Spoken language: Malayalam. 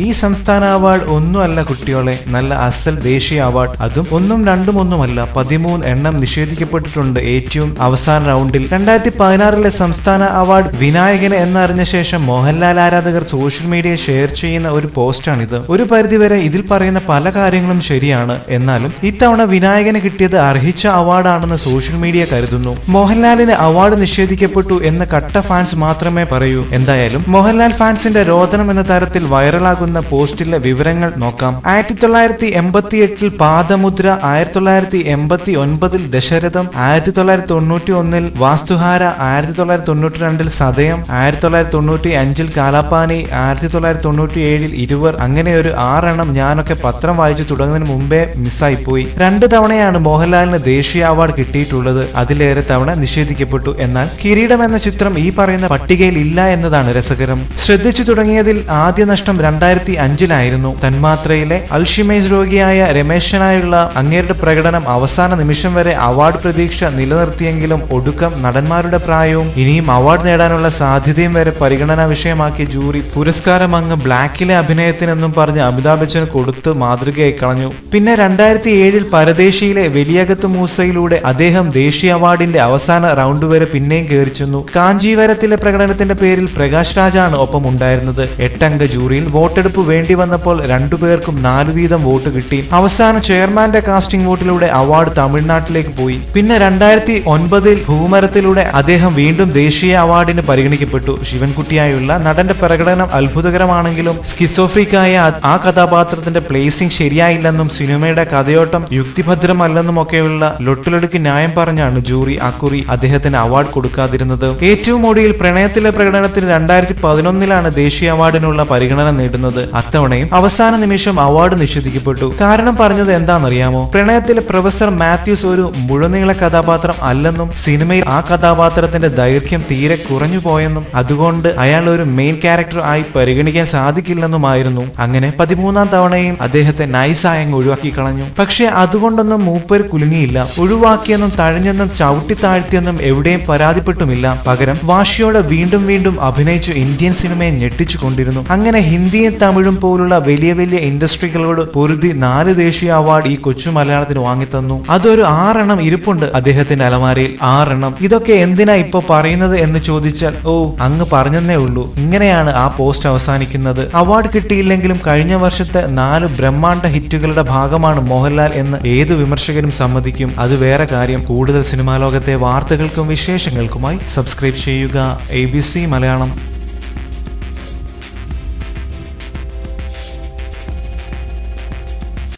ഈ സംസ്ഥാന അവാർഡ് ഒന്നുമല്ല കുട്ടികളെ. നല്ല അസൽ ദേശീയ അവാർഡ്. അതും ഒന്നും രണ്ടും ഒന്നുമല്ല. പതിമൂന്ന് എണ്ണം നിഷേധിക്കപ്പെട്ടിട്ടുണ്ട് ഏറ്റവും അവസാന റൗണ്ടിൽ. രണ്ടായിരത്തി പതിനാറിലെ സംസ്ഥാന അവാർഡ് വിനായകന് എന്നറിഞ്ഞ ശേഷം മോഹൻലാൽ ആരാധകർ സോഷ്യൽ മീഡിയ ഷെയർ ചെയ്യുന്ന ഒരു പോസ്റ്റാണിത്. ഒരു പരിധിവരെ ഇതിൽ പറയുന്ന പല കാര്യങ്ങളും ശരിയാണ്. എന്നാലും ഇത്തവണ വിനായകന് കിട്ടിയത് അർഹിച്ച അവാർഡാണെന്ന് സോഷ്യൽ മീഡിയ കരുതുന്നു. മോഹൻലാലിന് അവാർഡ് നിഷേധിക്കപ്പെട്ടു എന്ന് കട്ട ഫാൻസ് മാത്രമേ പറയൂ. എന്തായാലും മോഹൻലാൽ ഫാൻസിന്റെ രോദനം എന്ന തരത്തിൽ വൈറലാകുന്ന പോസ്റ്റിലെ വിവരങ്ങൾ നോക്കാം. ആയിരത്തി തൊള്ളായിരത്തി എൺപത്തി എട്ടിൽ പാദമുദ്ര ആയിരത്തി തൊള്ളായിരത്തി എൺപത്തി ഒൻപതിൽ ദശരഥം ആയിരത്തി തൊള്ളായിരത്തി തൊണ്ണൂറ്റി ഒന്നിൽ വാസ്തുഹാര ആയിരത്തി തൊള്ളായിരത്തി തൊണ്ണൂറ്റി രണ്ടിൽ സതയം ആയിരത്തി തൊള്ളായിരത്തി തൊണ്ണൂറ്റി അഞ്ചിൽ കാലാപ്പാനി ആയിരത്തി തൊള്ളായിരത്തി തൊണ്ണൂറ്റി ഏഴിൽ ഇരുവർ അങ്ങനെ ഒരു ആറെണ്ണം ഞാനൊക്കെ പത്രം വായിച്ചു തുടങ്ങുന്നതിന് മുമ്പേ മിസ്സായി പോയി രണ്ട് തവണയാണ് മോഹൻലാലിന് ദേശീയ അവാർഡ് കിട്ടിയിട്ടുള്ളത്. അതിലേറെ തവണ നിഷേധിക്കപ്പെട്ടു. എന്നാൽ കിരീടം എന്ന ചിത്രം ഈ പറയുന്ന പട്ടികയിൽ ഇല്ല എന്നതാണ് രസകരം. ശ്രദ്ധിച്ചു തുടങ്ങിയതിൽ ആദ്യ നഷ്ടം രണ്ടായിരത്തി അഞ്ചിലായിരുന്നു തന്മാത്രയിലെ അൽഷിമേജ് രോഗിയായ രമേശനായുള്ള അങ്ങേരുടെ പ്രകടനം അവസാന നിമിഷം വരെ അവാർഡ് പ്രതീക്ഷ നിലനിർത്തിയെങ്കിലും ഒടുക്കം നടന്മാരുടെ പ്രായവും ഇനിയും അവാർഡ് നേടാനുള്ള സാധ്യതയും വരെ പരിഗണനാ വിഷയമാക്കിയ ജൂറി പുരസ്കാരം അങ്ങ് ബ്ലാക്കിലെ അഭിനയത്തിനെന്നും പറഞ്ഞ് അമിതാഭ് ബച്ചന് കൊടുത്ത് മാതൃകയായി കളഞ്ഞു. പിന്നെ രണ്ടായിരത്തി ഏഴിൽ പരദേശിയിലെ വലിയകത്ത് മൂസയിലൂടെ അദ്ദേഹം ദേശീയ അവാർഡിന്റെ അവസാന റൗണ്ട് വരെ പിന്നെയും കയറിച്ചെന്നു കാഞ്ചീവരത്തിലെ പ്രകടനത്തിന്റെ പേരിൽ പ്രകാശ് രാജാണ് ഒപ്പം ഉണ്ടായിരുന്നത് എട്ടംഗ ജൂറിയിൽ വോട്ടെടുപ്പ് വേണ്ടി വന്നപ്പോൾ രണ്ടുപേർക്കും നാലു വീതം വോട്ട് കിട്ടി. അവസാന ചെയർമാന്റെ കാസ്റ്റിംഗ് വോട്ടിലൂടെ അവാർഡ് തമിഴ്നാട്ടിലേക്ക് പോയി. പിന്നെ രണ്ടായിരത്തി ഒൻപതിൽ ഭൂമരത്തിലൂടെ അദ്ദേഹം വീണ്ടും ദേശീയ അവാർഡിന് പരിഗണിക്കപ്പെട്ടു. ശിവൻകുട്ടിയായുള്ള നടന്റെ പ്രകടനം അത്ഭുതകരമാണെങ്കിലും സ്കിസോഫ്രിക്കായ ആ- കഥാപാത്രത്തിന്റെ പ്ലേസിംഗ് ശരിയായില്ലെന്നും സിനിമയുടെ കഥയോട്ടം യുക്തിഭദ്രമല്ലെന്നും ഒക്കെയുള്ള ലൊട്ടിലൊടുക്ക് ന്യായം പറഞ്ഞാണ് ജൂറി അക്കുറി അദ്ദേഹത്തിന് അവാർഡ് കൊടുക്കാതിരുന്നത്. ഏറ്റവും ഒടുവിൽ പ്രണയത്തിലെ പ്രകടനത്തിന് രണ്ടായിരത്തി പതിനൊന്നിലാണ് ദേശീയ അവാർഡിനുള്ള പരിഗണന നേടുന്നത്. അത്തവണയും അവസാന നിമിഷം അവാർഡ് നിഷേധിക്കപ്പെട്ടു. കാരണം പറഞ്ഞത് എന്താണെന്നറിയാമോ? പ്രണയത്തിലെ പ്രൊഫസർ മാത്യൂസ് ഒരു മുഴുനീള കഥാപാത്രം അല്ലെന്നും സിനിമയിൽ ആ കഥാപാത്രത്തിന്റെ ദൈർഘ്യം തീരെ കുറഞ്ഞു പോയെന്നും അതുകൊണ്ട് അയാൾ ഒരു മെയിൻ ക്യാരക്ടർ ആയി പരിഗണിക്കാൻ സാധിക്കില്ലെന്നുമായിരുന്നു. അങ്ങനെ പതിമൂന്നാം തവണയും അദ്ദേഹത്തെ നൈസായ ഒഴിവാക്കി കളഞ്ഞു. പക്ഷെ അതുകൊണ്ടൊന്നും മൂപ്പർ കുലുങ്ങിയില്ല. ഒഴിവാക്കിയെന്നും തഴഞ്ഞെന്നും ചവിട്ടി താഴ്ത്തിയെന്നും എവിടെയും പരാതിപ്പെട്ടുമില്ല. പകരം വാശിയോടെ വീണ്ടും വീണ്ടും അഭിനയിച്ചു ഇന്ത്യൻ സിനിമയെ ഞെട്ടിച്ചു കൊണ്ടിരുന്നു. അങ്ങനെ ഹിന്ദിയും തമിഴും പോലുള്ള വലിയ വലിയ ഇൻഡസ്ട്രികളോട് പൊരുതി നാല് ദേശീയ അവാർഡ് ഈ കൊച്ചു മലയാളത്തിന് വാങ്ങിത്തന്നു. അതൊരു ആറെണ്ണം ഇരിപ്പുണ്ട് അദ്ദേഹത്തിന്റെ അലമാരയിൽ. ആറെണ്ണം. ഇതൊക്കെ എന്തിനാ ഇപ്പൊ പറയുന്നത് എന്ന് ചോദിച്ചാൽ ഓ അങ്ങ് പറഞ്ഞെന്നേ ഉള്ളൂ. ഇങ്ങനെയാണ് ആ പോസ്റ്റ് അവസാനിക്കുന്നത്. അവാർഡ് കിട്ടിയില്ലെങ്കിലും കഴിഞ്ഞ വർഷത്തെ നാല് ബ്രഹ്മാണ്ഡ ഹിറ്റുകളുടെ ഭാഗമാണ് മോഹൻലാൽ എന്ന് ഏത് വിമർശകരും സമ്മതിക്കും. അത് വേറെ കാര്യം. കൂടുതൽ സിനിമാ ലോകത്തെ വാർത്തകൾക്കും വിശേഷങ്ങൾക്കുമായി സബ്സ്ക്രൈബ് ചെയ്യുക. A B C Malayalam.